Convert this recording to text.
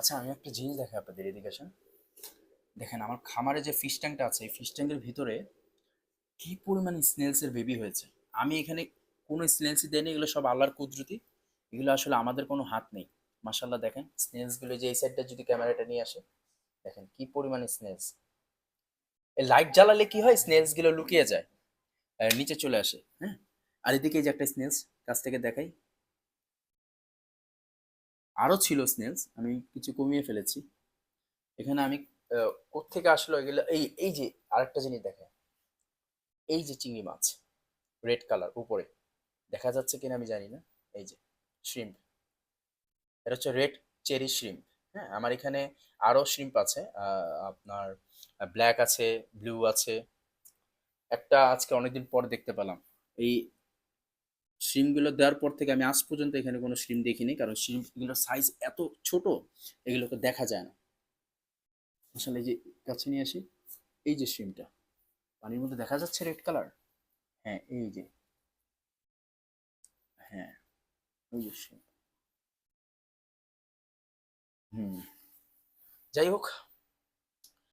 আচ্ছা আমি একটা জিনিস দেখাই আপনাদের এদিকে আসেন। দেখেন, আমার খামারে যে ফিশ ট্যাঙ্কটা আছে, এই ফিশ ট্যাঙ্কের ভিতরে কি পরিমাণ স্নেলসের বেবি হয়েছে? আমি এখানে কোনো স্নেলসই দেয়নি এগুলো সব আল্লাহর কুদরতি। এগুলো আসলে আমাদের কোনো হাত নেই। মাসাল্লাহ দেখেন স্নেলসগুলো যে এই সাইডটা যদি ক্যামেরাটা নিয়ে আসে, দেখেন কি পরিমাণ স্নেলস এই লাইট জ্বালালে কি হয়? স্নেলসগুলো লুকিয়ে যায়। নিচে চলে আসে হ্যাঁ? আর এদিকে যে একটা স্নেলস কাছ থেকে দেখাই। আরও ছিল স্নেলস আমি কিছু কমিয়ে ফেলেছি। এখানে আমি আহ, কোত্থেকে আসলো এগুলো? এই এই যে আরেকটা জিনিস দেখে এই যে চিংড়ি মাছ রেড কালার উপরে। দেখা যাচ্ছে কিনা আমি জানি না। এই যে শ্রিম্প এটা হচ্ছে রেড চেরি শ্রিম্প হ্যাঁ আমার এখানে আরও শ্রিম্প আছে। আপনার ব্ল্যাক আছে ব্লু আছে। একটা আজকে অনেকদিন পর দেখতে পেলাম। এই শ্রিমগুলো দেওয়ার পর থেকে আমি আজ পর্যন্ত এখানে কোনো শ্রিম দেখিনি, কারণ শ্রিমগুলোর সাইজ এত ছোট, এগুলোকে দেখা যায় না। আসলে যে কাছে নিয়ে আসি, এই যে শ্রিমটা পানির মধ্যে দেখা যাচ্ছে রেড কালার হ্যাঁ এই যে। হ্যাঁ ওই যে শ্রিম হুম। যাই হোক